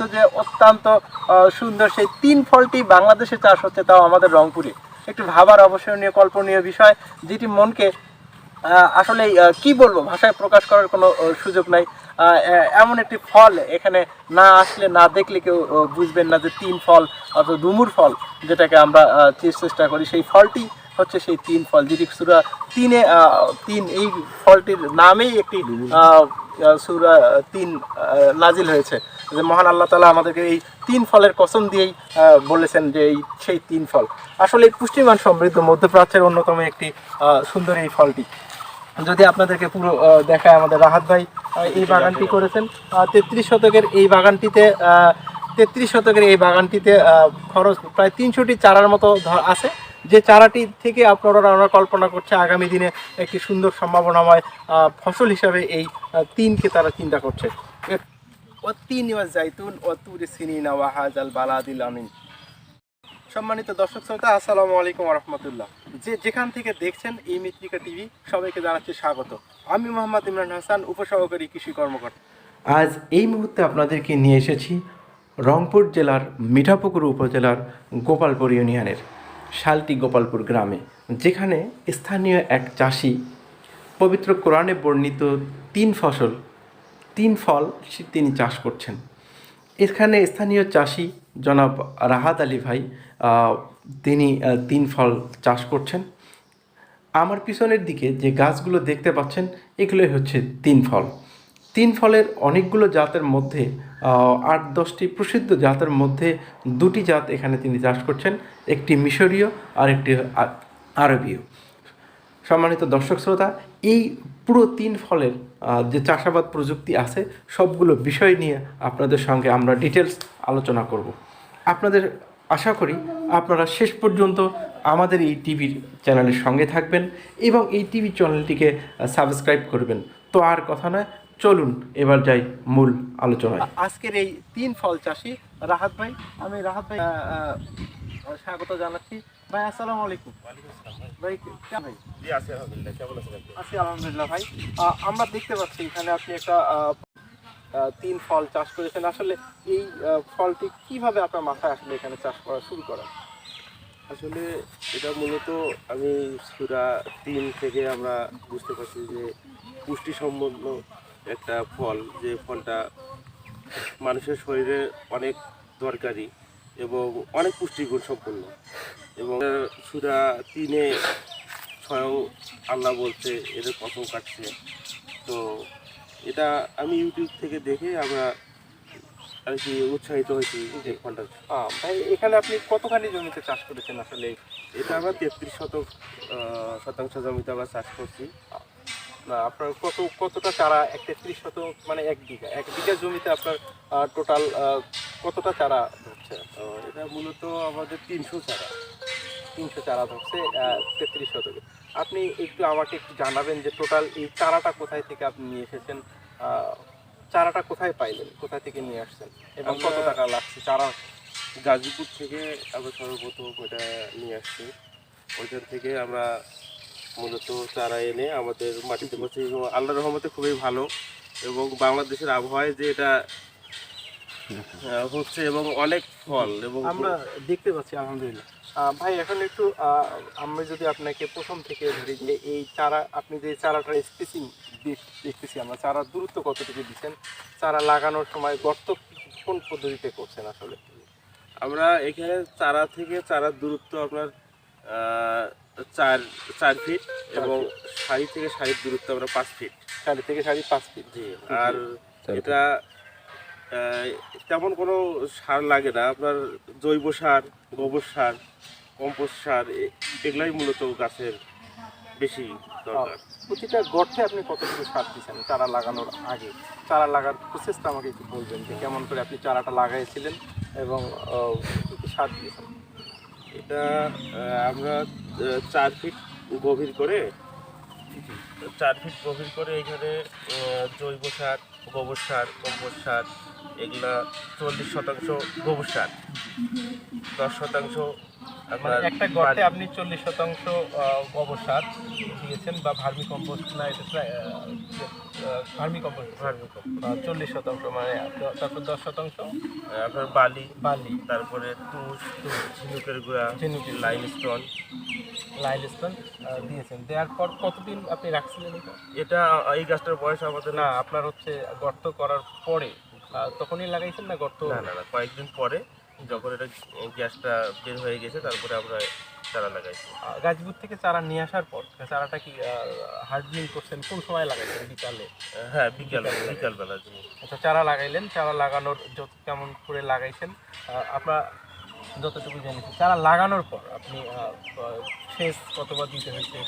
কিন্তু যে অত্যন্ত সুন্দর সেই তিন ফলটি বাংলাদেশে চাষ হচ্ছে তাও আমাদের রংপুরে। একটু ভাবার অবসরণীয়, কল্পনীয় বিষয়, যেটি মনকে আসলে কি বলব, ভাষায় প্রকাশ করার কোনো সুযোগ নাই। এমন একটি ফল এখানে না আসলে, না দেখলে কেউ বুঝবেন না যে তিন ফল অথবা ডুমুর ফল, যেটাকে আমরা চেষ্টা করি। সেই ফলটি হচ্ছে সেই তিন ফল, যেটি সুরা তিনে তিন, এই ফলটির নামেই একটি সুরা তিন নাজিল হয়েছে। যে মহান আল্লাহ তালা আমাদেরকে এই তিন ফলের কসম দিয়েই বলেছেন যে এই সেই তিন ফল। আসলে এই পুষ্টিমান সমৃদ্ধ মধ্যপ্রাচ্যের অন্যতম একটি সুন্দর এই ফলটি। যদি আপনাদেরকে পুরো দেখায় আমাদের রাহাত ভাই এই বাগানটি করেছেন তেত্রিশ শতকের এই বাগানটিতে তেত্রিশ শতকের এই বাগানটিতে খরচ প্রায় তিনশোটি চারার মতো আছে। যে চারাটি থেকে আপনারা আমরা কল্পনা করছে আগামী দিনে একটি সুন্দর সম্ভাবনাময় ফসল হিসাবে এই তিনকে তারা চিন্তা করছে। তিন জাইতুন ও তুর সিনিনা ওয়াহাজাল বালাদিল আমিন। সম্মানিত দর্শক শ্রোতা, আসসালামু আলাইকুম রহমতুল্লাহ। যে যেখান থেকে দেখছেন এই মিত্রিকা টিভি, সবাইকে জানাচ্ছি স্বাগত। আমি মোহাম্মদ ইমরান হাসান, উপসহকারী কৃষি কর্মকর্তা। আজ এই মুহূর্তে আপনাদেরকে নিয়ে এসেছি রংপুর জেলার মিঠাপুকুর উপজেলার গোপালপুর ইউনিয়নের শালটি গোপালপুর গ্রামে, যেখানে স্থানীয় এক চাষি পবিত্র কোরআনে বর্ণিত তিন ফসল তিন ফল তিনি চাষ করছেন। এখানে স্থানীয় চাষি জনাব রাহাত আলী ভাই তিনি তিন ফল চাষ করছেন। আমার পিছনের দিকে যে গাছগুলো দেখতে পাচ্ছেন, এগুলোই হচ্ছে তিন ফল। তিন ফলের অনেকগুলো জাতের মধ্যে আট দশটি প্রসিদ্ধ জাতের মধ্যে দুটি জাত এখানে তিনি চাষ করছেন, একটি মিশরীয় আর একটি আরবীয়। সম্মানিত দর্শক শ্রোতা, এই পুরো তিন ফলের যে চাষাবাদ প্রযুক্তি আছে, সবগুলো বিষয় নিয়ে আপনাদের সঙ্গে আমরা ডিটেলস আলোচনা করব। আপনাদের আশা করি আপনারা শেষ পর্যন্ত আমাদের এই টিভির চ্যানেলের সঙ্গে থাকবেন এবং এই টিভি চ্যানেলটিকে সাবস্ক্রাইব করবেন। তো আর কথা নয়, চলুন এবার যাই মূল আলোচনায়। আজকের এই তিন ফল চাষি, রাহাত ভাই, আমি রাহাত ভাই স্বাগত জানাচ্ছি। ভাই আসসালামু আলাইকুম। ভাই কেমন ভাই? জি আছে আলহামদুলিল্লাহ ভাই। আমরা দেখতে পাচ্ছি এখানে আপনি একটা তিন ফল চাষ করেছেন। আসলে এই ফলটি কীভাবে আপনার মাথায় আসলে এখানে চাষ করা শুরু করা আসলে এটা মূলত আমি সুরা তিন থেকে আমরা বুঝতে পারছি যে পুষ্টি সম্পন্ন একটা ফল যে ফলটা মানুষের শরীরে অনেক দরকারি এবং অনেক পুষ্টিগুণ সম্পন্ন। এবং সুরা তিনে স্বয়ং আল্লাহ বলছে এদের কসম কাটছে। তো এটা আমি ইউটিউব থেকে দেখে আমরা আর কি উৎসাহিত হয়েছি যে ফলটা। ভাই এখানে আপনি কতখানি জমিতে চাষ করেছেন আসলে? এটা আমরা তেত্রিশ শতক শতাংশ জমিতে আমরা চাষ করছি। না, আপনার কত কতটা চারা এক তেত্রিশ শতক মানে এক বিঘা এক বিঘা জমিতে আপনার টোটাল কতটা চারা ধরছে? তো এটা মূলত আমাদের তিনশো চারা। তিনশো চারা ধরছে তেত্রিশ শতকে। আপনি একটু আমাকে একটু জানাবেন যে টোটাল এই চারাটা কোথায় থেকে আপনি নিয়ে এসেছেন? চারাটা কোথায় পাইলেন? কোথায় থেকে নিয়ে আসছেন? এবং কত টাকা লাগছে? চারা গাজীপুর থেকে আমরা সর্বপ্রথম ওটা নিয়ে আসছি। ওইখান থেকে আমরা মূলত চারা এনে আমাদের মাটিতে বসে এবং আল্লাহ রহমতে খুবই ভালো এবং বাংলাদেশের আবহাওয়ায় যে এটা হচ্ছে এবং অনেক ফল এবং আমরা দেখতে পাচ্ছি আলহামদুলিল্লাহ। ভাই এখন একটু আমি যদি আপনাকে প্রথম থেকে ধরি যে এই চারা আপনি যে চারাটার স্পেসিং দেখতেছি আমরা চারার দূরত্ব কতটুকু দিচ্ছেন? চারা লাগানোর সময় গর্ত কোন পদ্ধতিতে করছেন আসলে? আমরা এখানে চারা থেকে চারার দূরত্ব আপনার চার চার ফিট এবং সারি থেকে সারির দূরত্ব আমরা পাঁচ ফিট সাড়ে থেকে সাড়ে পাঁচ ফিট জি আর এটা তেমন কোনো সার লাগে না। আপনার জৈব সার গোবর সার কম্পোস্ট সার এগুলাই মূলত গাছের বেশি দরকার। প্রতিটা গর্তে আপনি কতটুকু সার দিচ্ছেন চারা লাগানোর আগে। চারা লাগার প্রসেসটা আমাকে একটু বলবেন যে কেমন করে আপনি চারাটা লাগাইছিলেন এবং সার দিয়েছেন? এটা আমরা চার ফিট গভীর করে চার ফিট গভীর করে এখানে জৈব সার গোবর সার কম্পোস্ট সার এগুলা চল্লিশ শতাংশ গোবর সার। দশ শতাংশ মানে আপনার একটা গর্তে আপনি চল্লিশ শতাংশ গোবর সার দিয়েছেন বা ভার্মি কম্পোস্ট না এটা প্রায়, আহ, ভার্মি কম্পোস্ট। চল্লিশ শতাংশ মানে তারপর দশ শতাংশ। আপনার বালি বালি। তারপরে তুষ ঝিনুকের গুঁড়া ঝিনুকের গুঁড়া। লাইম স্টোন লাইলস্টোন দিয়েছেন। দেওয়ার পর কতদিন আপনি রাখছিলেন এটা? এই গাছটার বয়স আমাদের না আপনার হচ্ছে গর্ত করার পরে। তখনই লাগাইছেন না গর্ত? না না না কয়েকদিন পরে যখন এটা গ্যাসটা বের হয়ে গেছে তারপরে আমরা চারা লাগাইছি। গাজীপুর থেকে চারা নিয়ে আসার পর চারাটা কি হার্ডলিং করছেন? কোন সময় লাগাইছেন? বিকালে? হ্যাঁ বিকাল বিকালবেলা আচ্ছা চারা লাগাইলেন চারা লাগানোর যত কেমন করে লাগাইছেন আপনার যতটুকু জেনেছি চারা লাগানোর পর আপনি সেচ কতবার দিতে হয়েছে?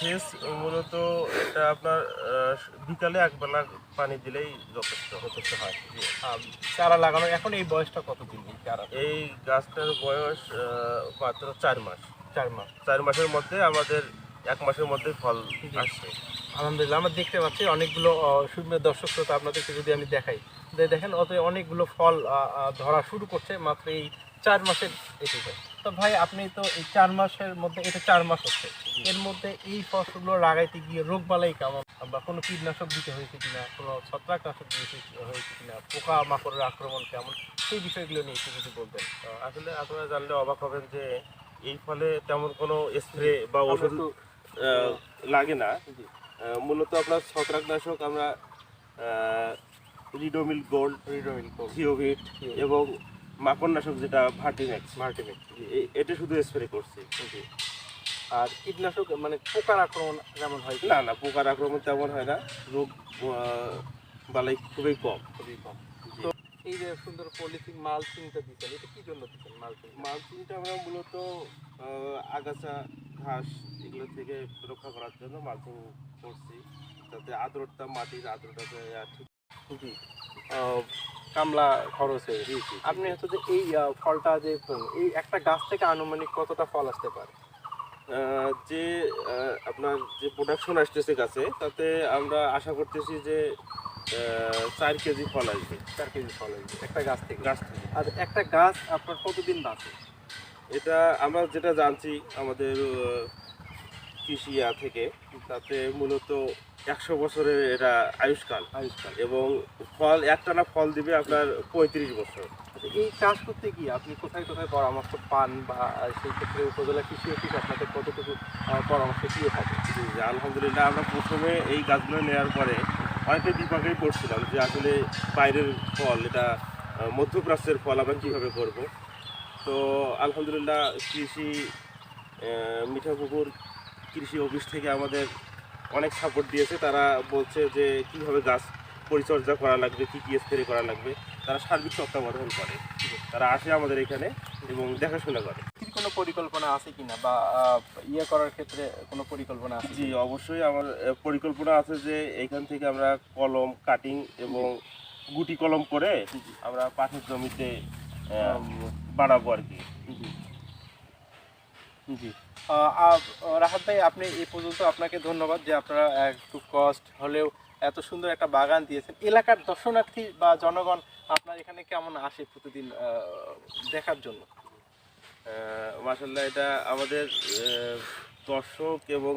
শেষ মূলত এটা আপনার বিকালে একবেলা পানি দিলেই যথেষ্ট যথেষ্ট হয়। চারা লাগানো এখন এই বয়সটা কতদিন এই চারা? এই গাছটার বয়স মাত্র চার মাস। চার মাস। চার মাসের মধ্যে আমাদের এক মাসের মধ্যে ফল আসছে আলহামদুলিল্লাহ আমরা দেখতে পাচ্ছি অনেকগুলো সুন্দর দর্শক শ্রোতা আপনাদেরকে যদি আমি দেখাই দেখেন অত অনেকগুলো ফল ধরা শুরু করছে মাত্র এই চার মাসের এটুকু তো ভাই আপনি তো এই চার মাসের মধ্যে এটা চার মাস হচ্ছে। এর মধ্যে এই ফসলগুলো লাগাইতে গিয়ে রোগ বালাই কেমন? বা কোনো কীটনাশক দিতে হয়েছে কিনা? কোনো ছত্রাকনাশক দিতে হয়েছে কিনা? পোকা মাকড়ের আক্রমণ কেমন? সেই বিষয়গুলো নিয়ে একটু কিছু বলতেন। আসলে আপনারা জানলে অবাক হবেন যে এই ফলে তেমন কোনো স্প্রে বা ওষুধ লাগে না। মূলত আপনার ছত্রাকনাশক আমরা রিডোমিল গোল্ড রিডোমিল থিওভিট এবং মাকড়নাশক যেটা ভার্টিম্যাক্স মাল্টিমেট এটা শুধু স্প্রে করছি। আর কীটনাশক মানে পোকার আক্রমণ যেমন হয় না না পোকার আক্রমণ তেমন হয় না। রোগ বালাই খুবই কম। খুবই কম। তো এই যে সুন্দর পলিথিন মালচিংটা দিচ্ছেন এটা কি জন্য দিচ্ছেন মালচিং? মালচিংটা আমরা মূলত আগাছা ঘাস এগুলো থেকে রক্ষা করার জন্য মালচিং করছি। যাতে আর্দ্রতা মাটির আর্দ্রতাকে আহ, ঠিক আহ, কামলা খরচ হয়ে। আপনি হচ্ছে যে এই ফলটা যে এই একটা গাছ থেকে আনুমানিক কতটা ফল আসতে পারে? যে আপনার যে প্রোডাকশন আসতেছে গাছে তাতে আমরা আশা করতেছি যে চার কেজি ফল আসবে। চার কেজি ফল আসবে একটা গাছ থেকে। গাছ থেকে। আর একটা গাছ আপনার কতদিন বাঁচে? এটা আমরা যেটা জানছি আমাদের কৃষি থেকে তাতে মূলত একশো বছরের এটা আয়ুষ্কাল। আয়ুষ্কাল। এবং ফল একটানা ফল দিবে আপনার পঁয়ত্রিশ বছর। আচ্ছা, এই চাষ করতে গিয়ে আপনি কোথায় কোথায় পরামর্শ পান বা সেই ক্ষেত্রে উপজেলা কৃষি অফিস আপনাদের কতটুকু পরামর্শ দিয়ে থাকে? আলহামদুলিল্লাহ আমরা প্রথমে এই গাছগুলো নেওয়ার পরে অনেকটা বিপাকেই পড়ছিলাম যে আসলে বাইরের ফল এটা মধ্যপ্রাচ্যের ফল আমরা কীভাবে করব। তো আলহামদুলিল্লাহ কৃষি মিঠাপুকুর কৃষি অফিস থেকে আমাদের অনেক সাপোর্ট দিয়েছে। তারা বলছে যে কীভাবে গাছ পরিচর্যা করা লাগবে কী কী স্প্রে করা লাগবে। তারা সার্বিক তত্ত্বাবধান করে। তারা আসে আমাদের এখানে এবং দেখাশোনা করে। কি কোনো পরিকল্পনা আছে কিনা? বা ইয়ে করার ক্ষেত্রে কোনো পরিকল্পনা আছে জি অবশ্যই আমার পরিকল্পনা আছে যে এখান থেকে আমরা কলম কাটিং এবং গুটি কলম করে আমরা পাশের জমিতে বাড়াবো আর কি। জি। রাহাত ভাই আপনি এই পর্যন্ত আপনাকে ধন্যবাদ যে আপনারা একটু কষ্ট হলেও এত সুন্দর একটা বাগান দিয়েছেন। এলাকার দর্শনার্থী বা জনগণ আপনার এখানে কেমন আসে প্রতিদিন দেখার জন্য? মাসাল্লাহ এটা আমাদের দর্শক এবং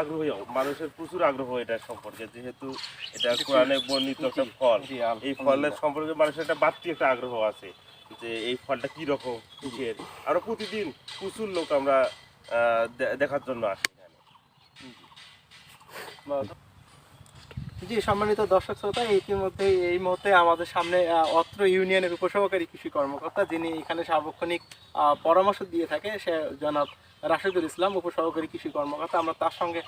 আগ্রহী মানুষের প্রচুর আগ্রহ এটা সম্পর্কে যেহেতু এটা কোরআনে বর্ণিত একটা ফল। এই ফলের সম্পর্কে মানুষের একটা বাড়তি একটা আগ্রহ আছে। যে এই ফলটা কি রকম কিসের? আরও প্রতিদিন প্রচুর লোক আমরা দেখার জন্য আসি এখানে। জি সম্মানিত দর্শক শ্রোতা ইতিমধ্যে এই মুহূর্তে আমাদের সামনে অত্র ইউনিয়নের উপসহকারী কৃষি কর্মকর্তা যিনি এখানে সার্বক্ষণিক আহ, পরামর্শ দিয়ে থাকে সে জনাব রাশেদুল ইসলাম উপসহকারী কৃষি কর্মকর্তা। আমরা তার সঙ্গে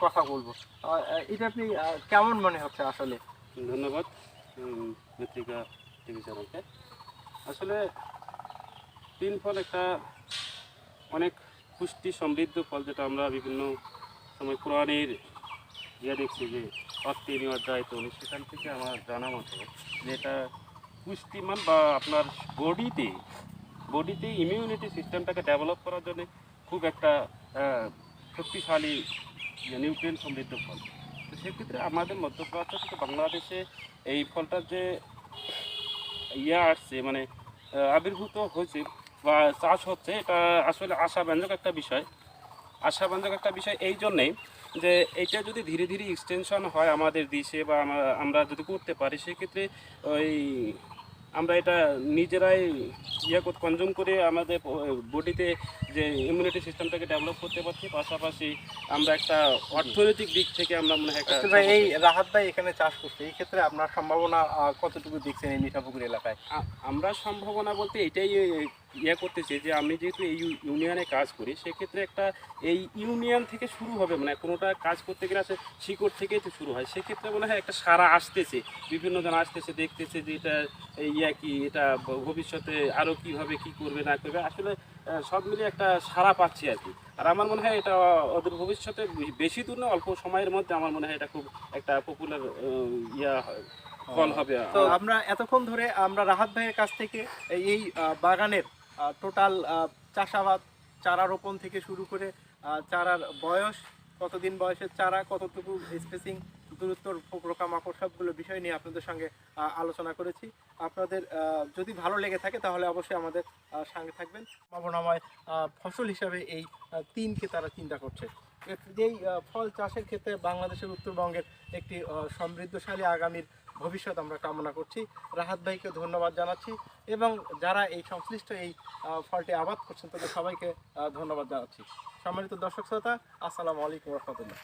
কথা বলব। এটা আপনি কেমন মনে হচ্ছে আসলে? ধন্যবাদ পত্রিকা টিভি চ্যানেলকে আসলে তিন ফল একটা অনেক পুষ্টি সমৃদ্ধ ফল যেটা আমরা বিভিন্ন সময় কোরআনের ইয়ে দেখছি যে অত্তিনি অধ্যায় তো সেখান থেকে আমার জানা মতো যে এটা পুষ্টিমান বা আপনার বডিতে বডিতে ইমিউনিটি সিস্টেমটাকে ডেভেলপ করার জন্য খুব একটা শক্তিশালী নিউট্রিয়েন্ট সমৃদ্ধ ফল। তো সেক্ষেত্রে আমাদের মধ্যপ্রাচ্য থেকে বাংলাদেশে এই ফলটার যে ইয়ে আসছে মানে আবির্ভূত হয়েছে বা চাষ হচ্ছে, এটা আসলে আশাব্যঞ্জক একটা বিষয়। আশাব্যঞ্জক একটা বিষয় এই জন্যেই যে এটা যদি ধীরে ধীরে এক্সটেনশন হয় আমাদের দেশে বা আমরা- যদি করতে পারি, সেক্ষেত্রে ওই আমরা এটা নিজেরাই ইয়ে কনজিউম করে আমাদের বডিতে যে ইমিউনিটি সিস্টেমটাকে ডেভেলপ করতে পারছি পাশাপাশি আমরা একটা অর্থনৈতিক দিক থেকে আমরা মনে হয় আচ্ছা ভাই এই রাহাত ভাই এখানে চাষ করছে এই ক্ষেত্রে আপনার সম্ভাবনা কতটুকু দেখছেন এই মিঠাপুকুর এলাকায়? আমরা সম্ভাবনা বলতে এটাই ইয়ে করতেছি যে আমি যেহেতু এই ইউনিয়নে কাজ করি সেক্ষেত্রে একটা এই ইউনিয়ন থেকে শুরু হবে মানে কোনোটা কাজ করতে গেলে আসে শিকড় থেকেই তো শুরু হয় সেক্ষেত্রে মনে হয় একটা সারা আসতেছে বিভিন্ন জন আসতেছে দেখতেছে যে এটা এই ইয়া কি এটা ভবিষ্যতে আরও কীভাবে কি করবে না করবে আসলে সব মিলিয়ে একটা সারা পাচ্ছি আর কি। আর আমার মনে হয় এটা ওদের ভবিষ্যতে বেশি দূর না অল্প সময়ের মধ্যে আমার মনে হয় এটা খুব একটা পপুলার ইয়া হয়, ফল হবে। তো আমরা এতক্ষণ ধরে আমরা রাহাত ভাইয়ের কাছ থেকে এই বাগানের টোটাল চাষাবাদ, চারা রোপণ থেকে শুরু করে চারার বয়স, কতদিন বয়সের চারা, কতটুকু স্পেসিং দূরত্ব পোকামাকড়, সবগুলো বিষয় নিয়ে আপনাদের সঙ্গে আলোচনা করেছি। আপনাদের যদি ভালো লেগে থাকে তাহলে অবশ্যই আমাদের সঙ্গে থাকবেন। সম্ভাবনাময় ফসল হিসাবে এই তিনকে তারা চিন্তা করছে। যেই ফল চাষের ক্ষেত্রে বাংলাদেশের উত্তরবঙ্গের একটি সমৃদ্ধশালী আগামীর ভবিষ্যৎ আমরা কামনা করছি। রাহাত ভাইকে ধন্যবাদ জানাচ্ছি এবং যারা এই সংশ্লিষ্ট এই ফলটি আবাদ করছেন তাদের সবাইকে ধন্যবাদ জানাচ্ছি। সম্মানিত দর্শক শ্রোতা, আসসালামু আলাইকুম রহমতুল্লাহ।